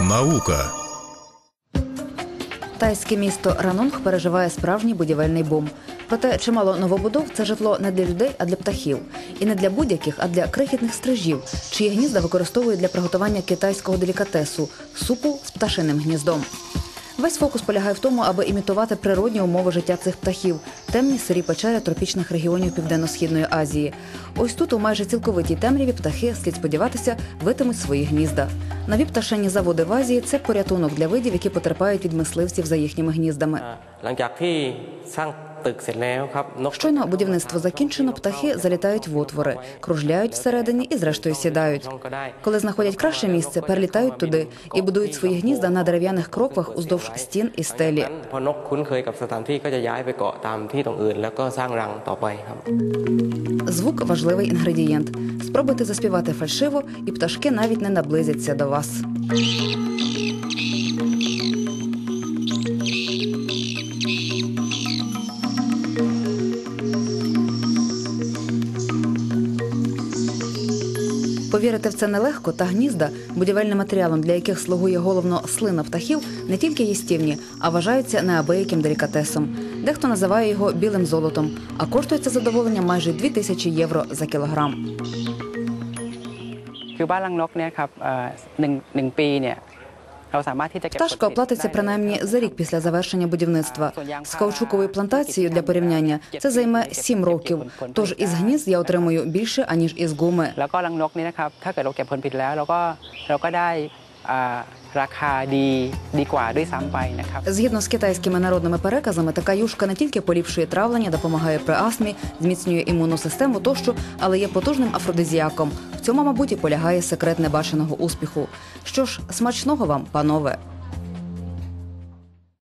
Наука. Тайське місто Ранонг переживає справжній будівельний бум. Проте чимало новобудов це житло не для людей, а для птахів. І не для будь-яких, а для крихітних стрижів, чиї гнізда використовують для приготування китайського делікатесу супу з пташиним гніздом. Весь фокус полягає в тому, аби імітувати природні умови життя цих птахів, темні сирі печери тропічних регіонів Південно-Східної Азії. Ось тут, у майже цілковитій темряві, птахи, слід сподіватися, витимуть свої гнізда. Нові пташені заводи в Азії це порятунок для видів, які потерпають від мисливців за їхніми гніздами. Щойно будівництво закінчено, птахи залітають в отвори, кружляють всередині і, зрештою, сідають. Коли знаходять краще місце, перелітають туди і будують свої гнізда на дерев'яних кроквах уздовж стін і стелі. Звук важливий інгредієнт. Спробуйте заспівати фальшиво, і пташки навіть не наблизяться до вас. Повірити в це нелегко, та гнізда, будівельним матеріалом, для яких слугує головно слина птахів, не тільки їстівні, а вважаються неабияким делікатесом. Дехто називає його білим золотом, а коштує це задоволення майже 2 тисячі євро за кілограм. คือบ้านรังนกเนี่ยครับเอ่อหนึ่งหนึ่งปีเนี่ย Пташка оплатиться принаймні за рік після завершення будівництва. З каучуковою плантацією для порівняння це займе 7 років. Тож із гнізд я отримую більше аніж із гуми. Згідно з китайськими народними переказами, така юшка не тільки поліпшує травлення, допомагає при астмі, зміцнює імунну систему тощо, але є потужним афродизіаком. Цьому, мабуть, і полягає секрет небаченого успіху. Що ж, смачного вам, панове!